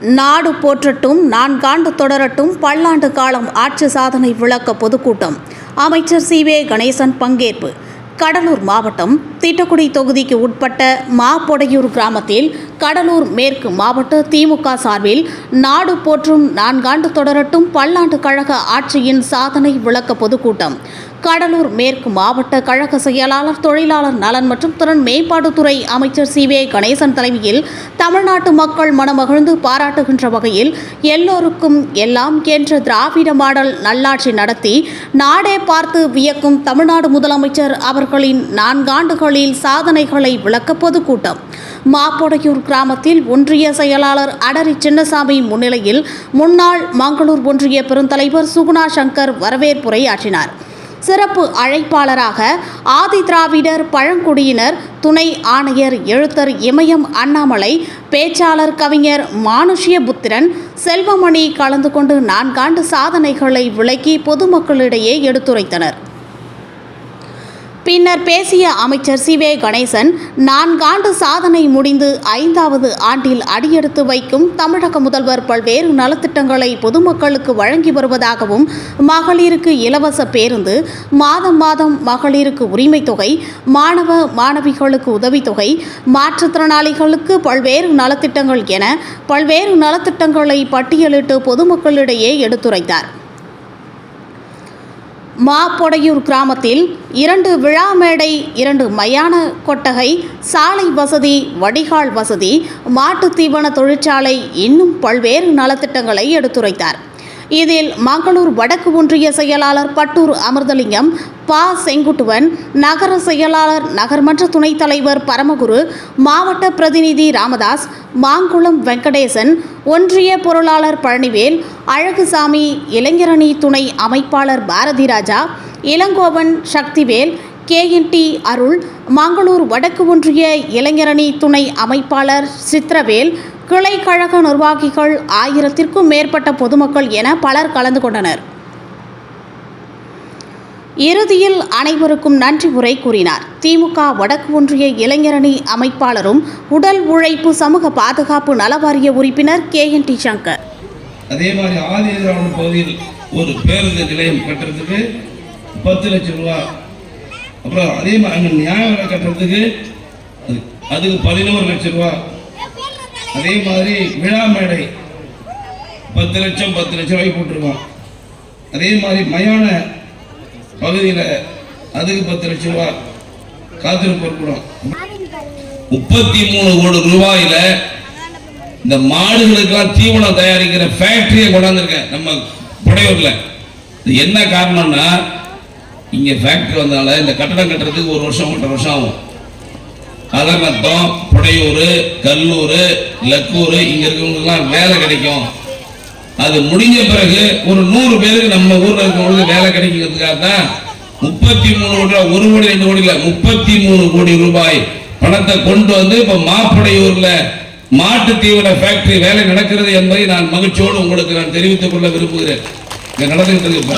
நாடு போற்றட்டும் நான்காண்டு தொடரட்டும் பல்லாண்டு காலம் ஆட்சி சாதனை விளக்க பொதுக்கூட்டம். அமைச்சர் சி. வே. கணேசன் பங்கேற்பு. கடலூர் மாவட்டம் திட்டக்குடி தொகுதிக்கு உட்பட்ட மாப்பொடையூர் கிராமத்தில் கடலூர் மேற்கு மாவட்ட திமுக சார்பில் நாடு போற்றும் நான்காண்டு தொடரட்டும் பல்லாண்டு கழக ஆட்சியின் சாதனை விளக்க பொதுக்கூட்டம். கடலூர் மேற்கு மாவட்ட கழக செயலாளர் தொழிலாளர் நலன் மற்றும் திறன் மேம்பாட்டுத்துறை அமைச்சர் சி. வே. கணேசன் தலைமையில் தமிழ்நாட்டு மக்கள் மனமகிழ்ந்து பாராட்டுகின்ற வகையில் எல்லோருக்கும் எல்லாம் என்ற திராவிட மாடல் நல்லாட்சி நடத்தி நாடே பார்த்து வியக்கும் தமிழ்நாடு முதலமைச்சர் அவர்களின் நான்காண்டுகளில் சாதனைகளை விளக்க பொதுக்கூட்டம். மாப்பொடையூர் கிராமத்தில் ஒன்றிய செயலாளர் அடரி சின்னசாமி முன்னிலையில் முன்னாள் மங்களூர் ஒன்றிய பெருந்தலைவர் சுகுணா சங்கர் வரவேற்புரை ஆற்றினார். சிறப்பு அழைப்பாளராக ஆதி திராவிடர் பழங்குடியினர் துணை ஆணையர் எழுத்தர் இமயம் அண்ணாமலை பேச்சாளர் கவிஞர் மானுஷ்ய புத்திரன் செல்வமணி கலந்து கொண்டு நான்காண்டு சாதனைகளை விளக்கி பொதுமக்களிடையே எடுத்துரைத்தனர். பின்னர் பேசிய அமைச்சர் சி வே கணேசன் நான்காண்டு சாதனை முடிந்து ஐந்தாவது ஆண்டில் அடியெடுத்து வைக்கும் தமிழக முதல்வர் பல்வேறு நலத்திட்டங்களை பொதுமக்களுக்கு வழங்கி வருவதாகவும் மகளிருக்கு இலவச பேருந்து மாதம் மாதம் மகளிருக்கு உரிமைத் தொகை மாணவ மாணவிகளுக்கு உதவித்தொகை மாற்றுத்திறனாளிகளுக்கு பல்வேறு நலத்திட்டங்கள் என பல்வேறு நலத்திட்டங்களை பட்டியலிட்டு பொதுமக்களிடையே எடுத்துரைத்தார். மாப்பொடையூர் கிராமத்தில் இரண்டு விழா மேடை இரண்டு மயான கொட்டகை சாலை வசதி வடிகால் வசதி மாட்டுத் தீவன தொழிற்சாலை இன்னும் பல்வேறு நலத்திட்டங்களை எடுத்துரைத்தார். இதில் மங்களூர் வடக்கு ஒன்றிய செயலாளர் பட்டூர் அமிர்தலிங்கம் பா. செங்குட்டுவன் நகர செயலாளர் நகர்மன்ற துணைத் தலைவர் பரமகுரு மாவட்ட பிரதிநிதி ராமதாஸ் மாங்குளம் வெங்கடேசன் ஒன்றிய பொருளாளர் பழனிவேல் அழகுசாமி இளைஞரணி துணை அமைப்பாளர் பாரதி ராஜா இளங்கோவன் சக்திவேல் கேஎன்டி அருள் மங்களூர் வடக்கு ஒன்றிய இளைஞரணி துணை அமைப்பாளர் சித்ரவேல் கிளை கழக நிர்வாகிகள் ஆயிரத்திற்கும் மேற்பட்ட பொதுமக்கள் என பலர் கலந்து கொண்டனர். இறுதியில் அனைவருக்கும் நன்றி உரை கூறினார். திமுக வடக்கு ஒன்றிய இளைஞரணி அமைப்பாளரும் உடல் உழைப்பு சமூக பாதுகாப்பு நலவாரிய உறுப்பினர் கே. என். டி. சங்கர். அதே மாதிரி ஆதி பகுதியில் ஒரு பேருந்து நிலையம் கட்டுறதுக்கு பத்து லட்சம் ரூபா. அப்புறம் அதே மாதிரி அங்கே நியாய விலை கட்டுறதுக்கு அதுக்கு பதினோரு லட்சம் ரூபா. அதே மாதிரி விழா மேடை பத்து லட்சம் பத்து லட்சம் ரூபாய் போட்டிருக்கோம். அதே மாதிரி மயான பகுதியில் அதுக்கு பத்து லட்சம் ரூபா காத்திருப்பு இருக்கணும் முப்பத்தி மூணு கோடி ரூபாயில இந்த மாடுகளுக்கெல்லாம் தீவனம் தயாரிக்கிற ஃபேக்டரியை கொண்டாந்துருக்கேன் நம்ம புடையூர்ல. இது என்ன காரணம்னா இங்கே ஃபேக்ட்ரி வந்தனால இந்த கட்டடம் கட்டுறதுக்கு ஒரு வருஷம் ஒன்றரை வருஷம் ஆகும். அதன் அர்த்தம் புடையூர் கல்லூர் லக்கூர் இங்க இருக்கிறவங்களுக்குலாம் வேலை கிடைக்கும். அது முடிஞ்ச பிறகு ஒரு நூறு பேருக்கு நம்ம ஊர்ல இருக்கிறவங்களுக்கு வேலை கிடைக்கிறதுக்காக தான் முப்பத்தி மூணு கோடி ரூபாய் ஒரு கோடி ரெண்டு கோடி இல்லை முப்பத்தி மூணு கோடி ரூபாய் பணத்தை கொண்டு வந்து இப்ப மாப்படையூர்ல மாட்டு தீவன ஃபேக்டரி வேலை நடக்கிறது என்பதை நான் மகிழ்ச்சியோடு உங்களுக்கு நான் தெரிவித்துக் கொள்ள விரும்புகிறேன். நடந்துகிட்டு இருக்கு.